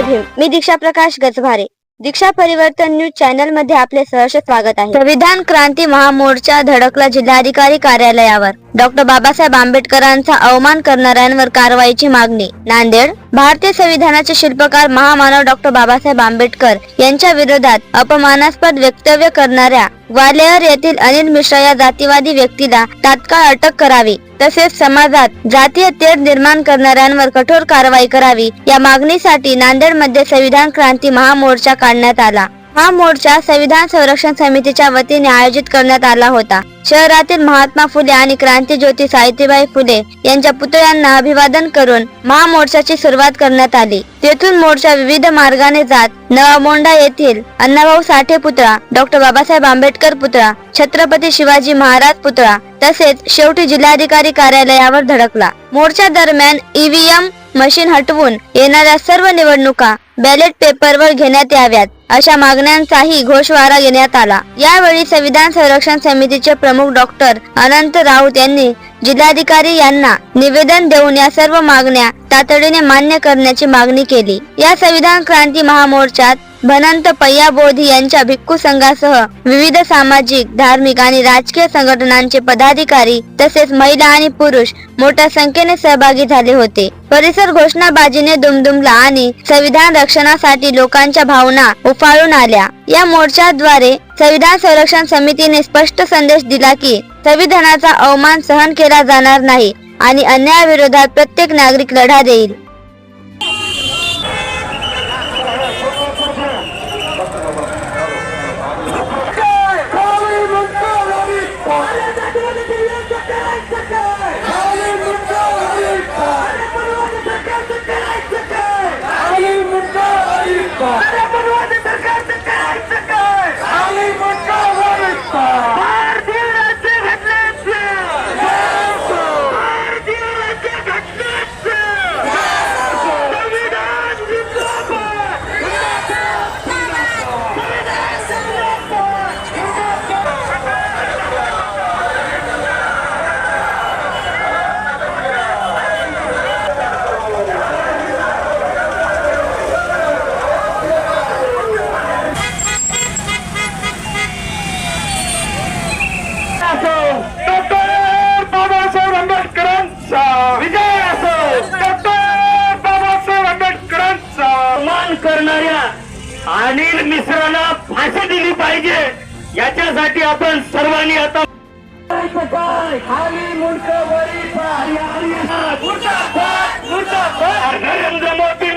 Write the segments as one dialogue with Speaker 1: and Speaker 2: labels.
Speaker 1: जय भीम मी दीक्षा प्रकाश गजभारे. दीक्षा परिवर्तन न्यूज चॅनलमध्ये आपले सहर्ष स्वागत आहे. संविधान क्रांती महामोर्चा धडकला जिल्हाधिकारी कार्यालयावर. डॉक्टर बाबासाहेब आंबेडकरांचा अवमान करणाऱ्यांवर कारवाईची मागणी. नांदेड. भारतीय संविधानाचे शिल्पकार महामानव डॉक्टर बाबासाहेब आंबेडकर यांच्या विरोधात अपमानास्पद वक्तव्य करणाऱ्या ग्वालियर येथील अनिल मिश्रा या जातीवादी व्यक्तीला तात्काळ अटक करावी. तसेच समाजात जातीय तेढ निर्माण करणाऱ्यांवर कठोर कारवाई करावी या मागणीसाठी नांदेडमध्ये संविधान क्रांती महामोर्चा काढण्यात आला. हा मोर्चा संविधान संरक्षण समितीच्या वतीने आयोजित करण्यात आला होता. शहरातील महात्मा फुले आणि क्रांती ज्योती सावित्रीबाई फुले यांच्या पुतळ्यांना अभिवादन करून महामोर्चाची सुरुवात करण्यात आली. तेथून मोर्चा विविध मार्गाने जात नवामोंडा येथील अण्णाभाऊ साठे पुतळा डॉक्टर बाबासाहेब आंबेडकर पुतळा छत्रपती शिवाजी महाराज पुतळा तसेच शेवटी जिल्हाधिकारी कार्यालयावर धडकला. मोर्चा दरम्यान ईव्हीएम मशीन हटवून येणाऱ्या सर्व निवडणुका बॅलेट पेपरवर घेण्यात याव्यात अशा मागण्यांचाही घोषवारा घेण्यात आला. यावेळी संविधान संरक्षण समितीचे प्रमुख डॉक्टर अनंत राऊत यांनी जिल्हाधिकारी यांना निवेदन देऊन या सर्व मागण्या तातडीने मान्य करण्याची मागणी केली. या संविधान क्रांती महामोर्चात भनंत पय्या बोधी यांच्या भिक्खू संघासह विविध सामाजिक धार्मिक आणि राजकीय संघटनांचे पदाधिकारी तसेच महिला आणि पुरुष मोठ्या संख्येने सहभागी झाले होते. परिसर घोषणाबाजीने दुमदुमला आणि संविधान रक्षणासाठी लोकांच्या भावना उफाळून आल्या. या मोर्चाद्वारे संविधान संरक्षण समितीने स्पष्ट संदेश दिला की संविधानाचा अवमान सहन केला जाणार नाही आणि अन्यायाविरोधात प्रत्येक नागरिक लढा देईल.
Speaker 2: याच्यासाठी आपण सर्वांनी आता. नरेंद्र मोदी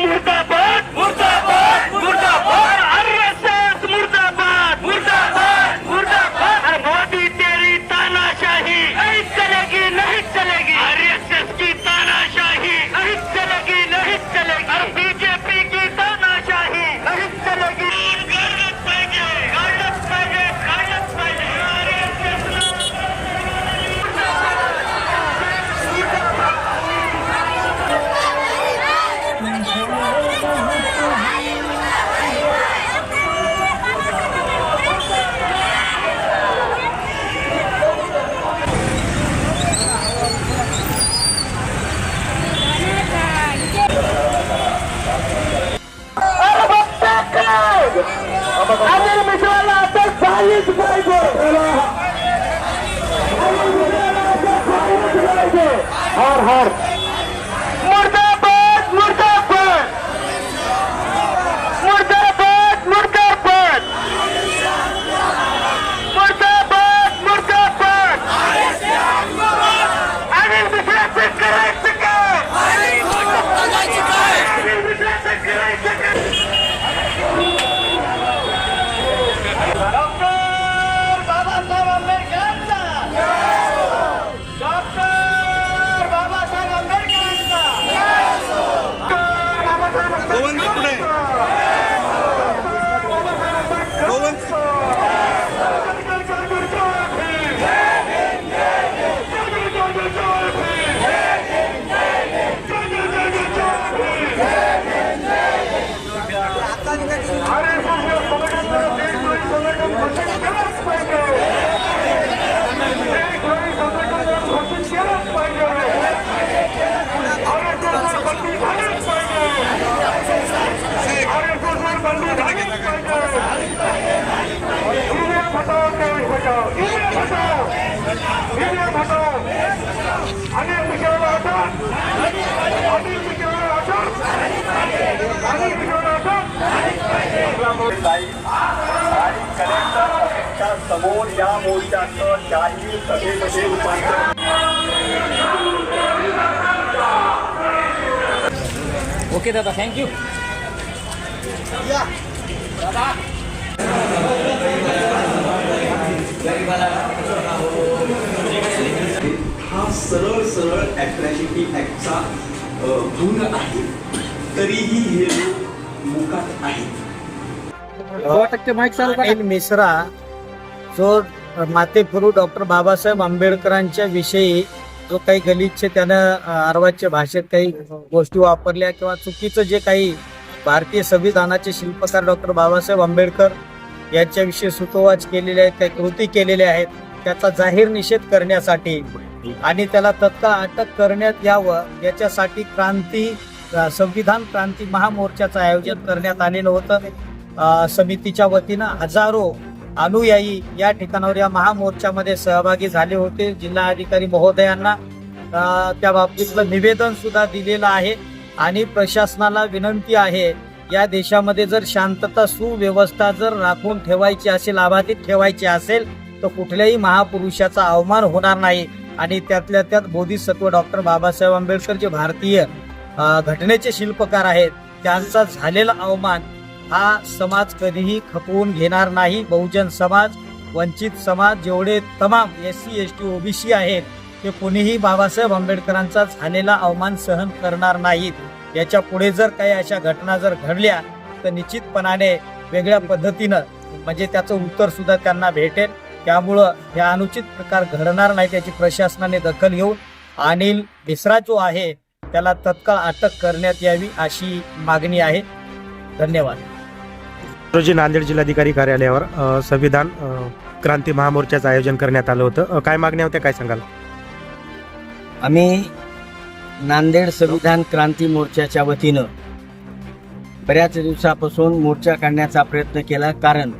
Speaker 3: समोर या मोर्चाचं जाहीर सभेमध्ये रूपांतर.
Speaker 4: ओके दादा थँक्यू
Speaker 3: हा सरळ सरळ अट्रॅसिटी ॲक्टचा भंग आहे. तरीही हे लोक मुकाट आहेत.
Speaker 5: मिश्रा जो मातेफुरू डॉक्टर बाबासाहेब आंबेडकरांच्या विषयी जो काही गलिच्छ त्यानं अ, भाषेत काही गोष्टी वापरल्या किंवा चुकीचं जे काही भारतीय संविधानाचे शिल्पकार डॉक्टर बाबासाहेब आंबेडकर यांच्याविषयी सुतोवाच केलेले आहेत काही कृती केलेल्या आहेत त्याचा जाहीर निषेध करण्यासाठी आणि त्याला तत्काळ अटक करण्यात यावं याच्यासाठी क्रांती संविधान क्रांती महामोर्चाचं आयोजन करण्यात आलेलं होतं. समितीच्या वतीनं हजारो अनुयायी या ठिकाणावर या महामोर्चामध्ये सहभागी झाले होते. जिल्हाधिकारी महोदयांना त्या बाबतीतलं निवेदन सुद्धा दिलेलं आहे. आणि प्रशासनाला विनंती आहे या देशामध्ये जर शांतता सुव्यवस्था जर राखून ठेवायची असेल अबाधित ठेवायची असेल तर कुठल्याही महापुरुषाचा अवमान होणार नाही. आणि त्यातल्या त्यात बोधिसत्व डॉक्टर बाबासाहेब आंबेडकर जे भारतीय घटनेचे शिल्पकार आहेत. त्यांचा झालेला अवमान हा समाज कधीही खपवून घेणार नाही. बहुजन समाज वंचित समाज जेवढे तमाम S C S T OBC आहेत ते कोणीही बाबासाहेब आंबेडकरांचा झालेला अवमान सहन करणार नाहीत. याच्यापुढे जर काही अशा घटना जर घडल्या तर निश्चितपणाने वेगळ्या पद्धतीनं म्हणजे त्याचं उत्तर सुद्धा त्यांना भेटेल. त्यामुळं हे अनुचित प्रकार घडणार नाही त्याची प्रशासनाने दखल घेऊन. अनिल मिश्रा जो आहे त्याला तत्काळ अटक करण्यात यावी अशी मागणी आहे. धन्यवाद.
Speaker 6: रोजी नांदेड जिल्हाधिकारी कार्यालयावर अ, संविधान अ, क्रांती महामोर्चाचं आयोजन करण्यात आलं होतं. अ, काय मागण्या होत्या काय सांगाल?
Speaker 5: आम्ही नांदेड संविधान क्रांती मोर्चाच्या वतीनं बऱ्याच दिवसापासून मोर्चा काढण्याचा प्रयत्न केला कारण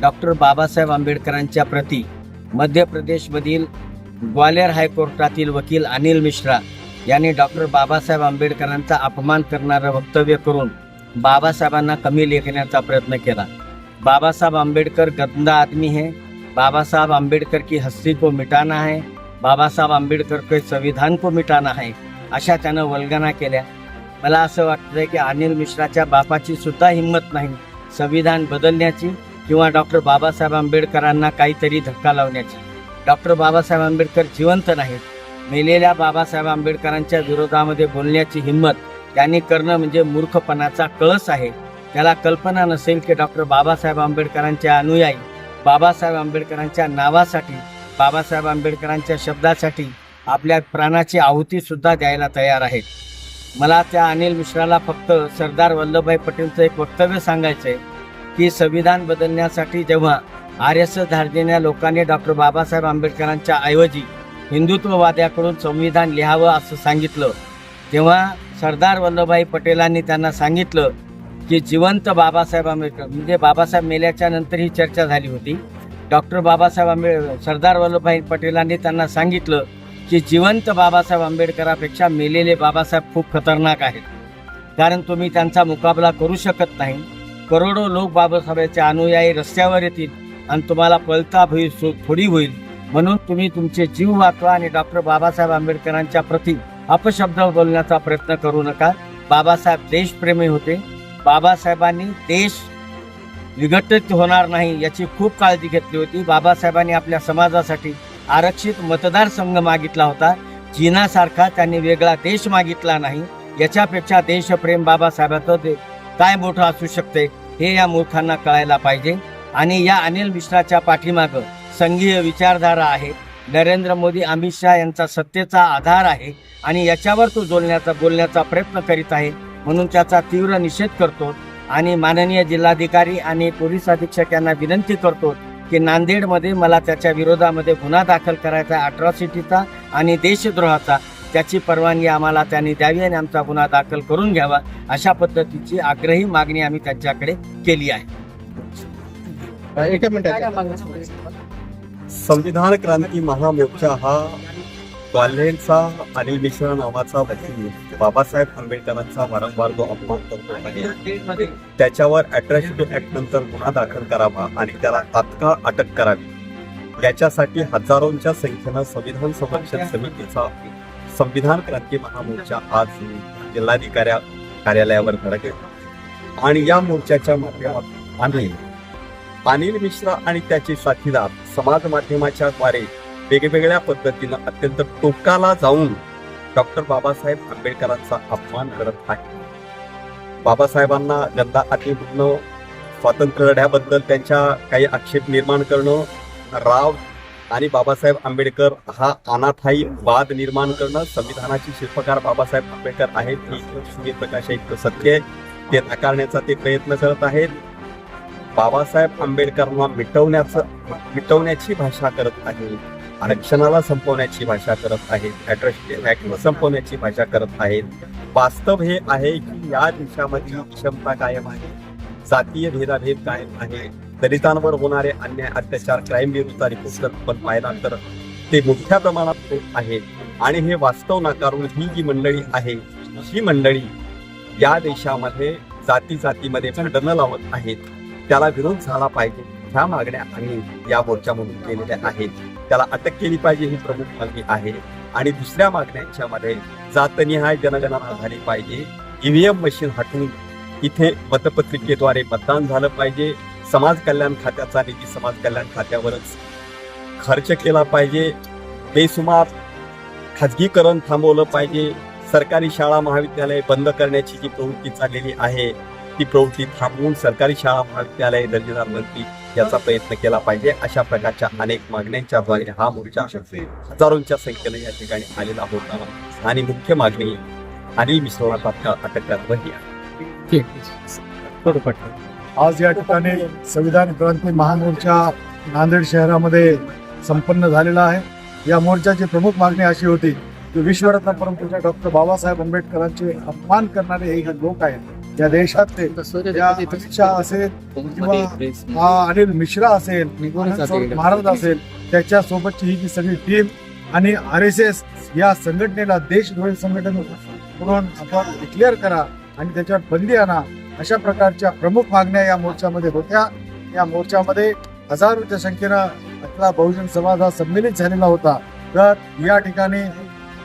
Speaker 5: डॉक्टर बाबासाहेब आंबेडकरांच्या प्रती मध्य प्रदेशमधील ग्वालियर हायकोर्टातील वकील अनिल मिश्रा यांनी डॉक्टर बाबासाहेब आंबेडकरांचा अपमान करणारं वक्तव्य करून बाबासाहेबांना कमी लेखण्याचा प्रयत्न केला. बाबासाहेब आंबेडकर गंदा आदमी है. बाबासाहेब आंबेडकर की हस्ती को मिटाना है. बाबासाहेब आंबेडकर के संविधान को मिटाना है. अशा त्यानं वल्गना केल्या. मला असं वाटतंय की अनिल मिश्राच्या बापाची सुद्धा हिंमत नाही. संविधान बदलण्याची किंवा डॉक्टर बाबासाहेब आंबेडकरांना काहीतरी धक्का लावण्याची. डॉक्टर बाबासाहेब आंबेडकर जिवंत नाहीत. मेलेल्या बाबासाहेब आंबेडकरांच्या विरोधामध्ये बोलण्याची हिंमत त्यांनी करणं म्हणजे मूर्खपणाचा कळस आहे. त्याला कल्पना नसेल की डॉक्टर बाबासाहेब आंबेडकरांचे अनुयायी बाबासाहेब आंबेडकरांच्या नावासाठी बाबासाहेब आंबेडकरांच्या शब्दासाठी आपल्या प्राणाची आहुती सुद्धा द्यायला तयार आहेत. मला त्या अनिल मिश्राला फक्त सरदार वल्लभभाई पटेलचं एक वक्तव्य सांगायचं आहे की संविधान बदलण्यासाठी जेव्हा आर एस एस धार्जिण्या लोकांनी डॉक्टर बाबासाहेब आंबेडकरांच्या ऐवजी हिंदुत्ववाद्याकडून संविधान लिहावं असं सांगितलं तेव्हा सरदार वल्लभभाई पटेलांनी त्यांना सांगितलं की जिवंत बाबासाहेब आंबेडकर म्हणजे बाबासाहेब मेल्याच्या नंतर ही चर्चा झाली होती. डॉक्टर बाबासाहेब आंबे सरदार वल्लभभाई पटेलांनी त्यांना सांगितलं की जिवंत बाबासाहेब आंबेडकरापेक्षा मेलेले बाबासाहेब खूप खतरनाक आहेत. कारण तुम्ही त्यांचा मुकाबला करू शकत नाही. करोडो लोक बाबासाहेबांचे अनुयायी रस्त्यावर येतील आणि तुम्हाला पळता होईल सो- थोडी होईल. म्हणून तुम्ही तुमचे जीव वाचवा आणि डॉक्टर बाबासाहेब आंबेडकरांच्या प्रती अपशब्द बोलण्याचा प्रयत्न करू नका. बाबासाहेब देशप्रेमी होते. बाबासाहेबांनी देश विघटित होणार नाही याची खूप काळजी घेतली होती. बाबासाहेबांनी आपल्या समाजासाठी आरक्षित मतदारसंघ मागितला होता. चीनासारखा त्यांनी वेगळा देश मागितला नाही. याच्यापेक्षा देशप्रेम बाबासाहेबाचं ते काय मोठं असू शकते हे या मूर्खांना कळायला पाहिजे. आणि या अनिल मिश्राच्या पाठीमागं संघीय विचारधारा आहे. नरेंद्र मोदी अमित शहा यांचा सत्तेचा आधार आहे आणि याच्यावर तो बोलण्याचा बोलण्याचा प्रयत्न करीत आहे म्हणून त्याचा तीव्र निषेध करतो आणि माननीय जिल्हाधिकारी आणि पोलीस अधीक्षक यांना विनंती करतो की नांदेडमध्ये मला त्याच्या विरोधामध्ये गुन्हा दाखल करायचा आहे अट्रॉसिटीचा आणि देशद्रोहाचा. त्याची परवानगी आम्हाला त्यांनी द्यावी आणि आमचा गुन्हा दाखल करून घ्यावा अशा पद्धतीची आग्रही मागणी आम्ही त्यांच्याकडे केली आहे?
Speaker 3: संविधान क्रांती महामोर्चा हा ग्वाल्हेरचा अनिल मिश्रा नावाचा व्यक्ती बाबासाहेब आंबेडकरांचा वारंवार जो अपमान करतो आहे त्याच्यावर अट्रॅसिटी ऍक्ट नंतर गुन्हा दाखल करावा आणि त्याला तात्काळ अटक करावी. याच्यासाठी हजारोंच्या संख्येनं संविधान संरक्षण समितीचा संविधान क्रांती महामोर्चा आज जिल्हाधिकाऱ्या कार्यालयावर धडकेल आणि या मोर्चाच्या माध्यमातून आम्ही अनिल मिश्रा आणि त्याचे साथीदार समाज माध्यमाच्या द्वारे वेगवेगळ्या पद्धतीनं अत्यंत टोकाला जाऊन डॉक्टर बाबासाहेब आंबेडकरांचा अपमान करत आहे बाबासाहेबांना गंदा अति म्हणणं स्वातंत्र्य लढ्याबद्दल त्यांच्या काही आक्षेप निर्माण करणं राव आणि बाबासाहेब आंबेडकर हा अनाथाई वाद निर्माण करणं संविधानाचे शिल्पकार बाबासाहेब आंबेडकर आहेत ही सूर्यप्रकाश सत्य आहे. ते नाकारण्याचा ते प्रयत्न करत आहेत. बाबासाहेब आंबेडकरांना मिटवण्याचं मिटवण्याची भाषा करत आहे. आरक्षणाला संपवण्याची भाषा करत आहेत अॅट्रॉसिटी ऍक्ट संपवण्याची भाषा करत आहेत वास्तव हे आहे की या देशामध्ये क्षमता कायम आहे. जातीय भेदाभेद कायम आहे. दलितांवर होणारे अन्याय अत्याचार क्राईम विरुद्ध रिपोर्ट पण पाहिला तर ते मोठ्या प्रमाणात होत आहे. आणि हे वास्तव नाकारून ही जी मंडळी आहे ही मंडळी या देशामध्ये जाती जातीमध्ये भांडणं लावत आहेत. त्याला विरोध झाला पाहिजे. ह्या मागण्या आम्ही या मोर्चामधून केलेल्या आहेत. त्याला अटक केली पाहिजे ही प्रमुख मागणी आहे. आणि दुसऱ्या मागण्यांच्या मध्ये जातनिहाय जनगणना झाली पाहिजे. ईव्हीएम मशीन हटवून इथे मतपत्रिकेद्वारे मतदान झालं पाहिजे. समाज कल्याण खात्याचा निधी समाज कल्याण खात्यावरच खर्च केला पाहिजे. बेसुमार खाजगीकरण थांबवलं पाहिजे. सरकारी शाळा महाविद्यालय बंद करण्याची जी प्रवृत्ती चाललेली आहे ती प्रवृत्ती थांबवून सरकारी शाळा महाविद्यालय दर्जेदार बनतील याचा प्रयत्न केला पाहिजे. अशा प्रकारच्या अनेक मागण्यांच्या द्वारे हा मोर्चा हजारोंच्या संख्येने या ठिकाणी आलेला होता. आणि मुख्य मागणी अनिल मिश्राला तात्काळ अटक ही आहे.
Speaker 7: आज या ठिकाणी संविधान क्रांती महामोर्चा नांदेड शहरामध्ये संपन्न झालेला आहे. या मोर्चाची प्रमुख मागणी अशी होती की विश्वरत्न परमपूज्य डॉक्टर बाबासाहेब आंबेडकरांचे अपमान करणारे हे लोक आहेत. या देशातले शहा असेल किंवा अनिल मिश्रा असेल महाराज असेल त्याच्या सोबतची ही जी सगळी टीम आणि आर एस एस या संघटनेला देशद्रोही संघटन म्हणून आपण डिक्लेअर करा आणि त्याच्यावर बंदी आणा. अशा प्रकारच्या प्रमुख मागण्या या मोर्चामध्ये होत्या. या मोर्चामध्ये हजारोच्या संख्येनं आपला बहुजन समाज हा संमेलित झालेला होता. तर या ठिकाणी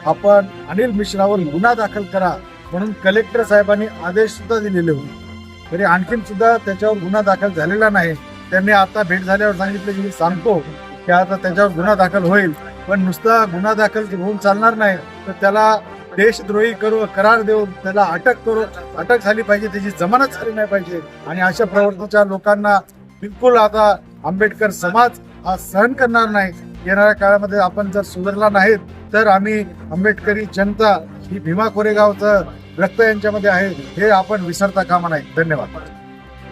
Speaker 7: आपण अनिल मिश्रावर गुन्हा दाखल करा. म्हणून कलेक्टर साहेबांनी आदेश सुद्धा दिलेले होते. तरी आणखीन सुद्धा त्याच्यावर गुन्हा दाखल झालेला नाही. त्यांनी आता भेट झाल्यावर सांगितलं की मी सांगतो की आता त्याच्यावर गुन्हा दाखल होईल. पण नुसता गुन्हा दाखल होऊन चालणार नाही. तर त्याला देशद्रोही करू करार देऊन त्याला अटक करू अटक झाली पाहिजे त्याची जमानत झाली नाही पाहिजे. आणि अशा प्रवृत्तीच्या लोकांना बिलकुल आता आंबेडकर समाज हा सहन करणार नाही. येणाऱ्या काळामध्ये आपण जर सुधारला नाहीत तर आम्ही आंबेडकरी जनता ही भीमा कोरेगावचं रक्त यांच्यामध्ये आहे हे आपण विसरता कामा नाही धन्यवाद.